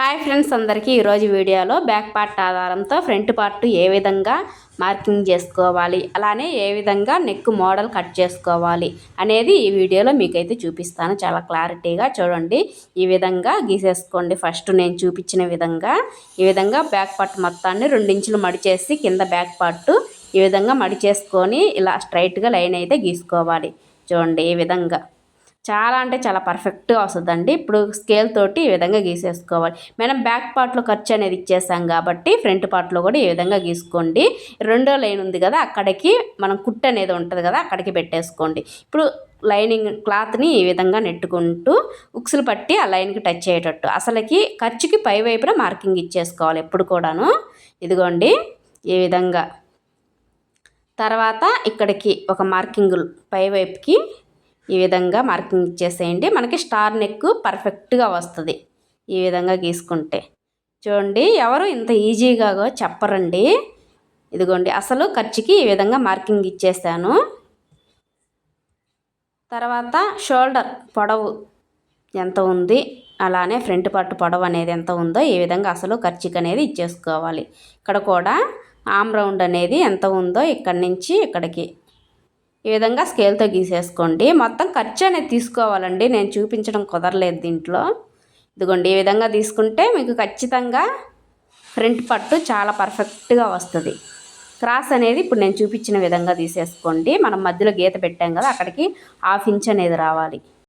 Hi friends అందరికీ ఈరోజు వీడియోలో బ్యాక్ పార్ట్ ఆధారంతో ఫ్రంట్ పార్ట్ ఏ విధంగా మార్కింగ్ చేసుకోవాలి అలానే ఏ విధంగా నెక్ మోడల్ కట్ చేసుకోవాలి అనేది ఈ వీడియోలో మీకైతే చూపిస్తాను. చాలా క్లారిటీగా చూడండి. ఈ విధంగా గీసేసుకోండి. ఫస్ట్ నేను చూపించిన విధంగా ఈ విధంగా బ్యాక్ పార్ట్ మొత్తాన్ని రెండించులు మడిచేసి కింద బ్యాక్ పార్ట్ ఈ విధంగా మడిచేసుకొని ఇలా స్ట్రైట్గా లైన్ అయితే గీసుకోవాలి. చూడండి ఈ విధంగా. చాలా అంటే చాలా పర్ఫెక్ట్గా వస్తుందండి. ఇప్పుడు స్కేల్ తోటి ఈ విధంగా గీసేసుకోవాలి. మనం బ్యాక్ పార్ట్లో ఖర్చు అనేది ఇచ్చేసాం కాబట్టి ఫ్రంట్ పార్ట్లో కూడా ఈ విధంగా గీసుకోండి. రెండో లైన్ ఉంది కదా అక్కడికి మనం కుట్ అనేది ఉంటుంది కదా అక్కడికి పెట్టేసుకోండి. ఇప్పుడు లైనింగ్ క్లాత్ని ఈ విధంగా నెట్టుకుంటూ ఉక్సులు పట్టి ఆ లైన్కి టచ్ అయ్యేటట్టు. అసలుకి ఖర్చుకి పై వైపున మార్కింగ్ ఇచ్చేసుకోవాలి ఎప్పుడు కూడాను. ఇదిగోండి ఈ విధంగా. తర్వాత ఇక్కడికి ఒక మార్కింగ్ పై వైపుకి ఈ విధంగా మార్కింగ్ ఇచ్చేసేయండి. మనకి స్టార్ నెక్ పర్ఫెక్ట్గా వస్తుంది ఈ విధంగా గీసుకుంటే. చూడండి ఎవరు ఇంత ఈజీగా చెప్పరండి. ఇదిగోండి అసలు ఖర్చుకి ఈ విధంగా మార్కింగ్ ఇచ్చేసాను. తర్వాత షోల్డర్ పొడవు ఎంత ఉంది? అలానే ఫ్రంట్ పార్ట్ పొడవు అనేది ఎంత ఉందో ఈ విధంగా అసలు ఖర్చుకి అనేది ఇచ్చేసుకోవాలి. ఇక్కడ కూడా ఆమ్ రౌండ్ అనేది ఎంత ఉందో ఇక్కడి నుంచి ఇక్కడికి ఈ విధంగా స్కేల్తో గీసేసుకోండి. మొత్తం ఖర్చు అనేది తీసుకోవాలండి. నేను చూపించడం కుదరలేదు దీంట్లో. ఇదిగోండి ఈ విధంగా తీసుకుంటే మీకు ఖచ్చితంగా ఫ్రంట్ పట్టు చాలా పర్ఫెక్ట్గా వస్తుంది. క్రాస్ అనేది ఇప్పుడు నేను చూపించిన విధంగా తీసేసుకోండి. మనం మధ్యలో గీత పెట్టాం కదా అక్కడికి హాఫ్ ఇంచ్ అనేది రావాలి.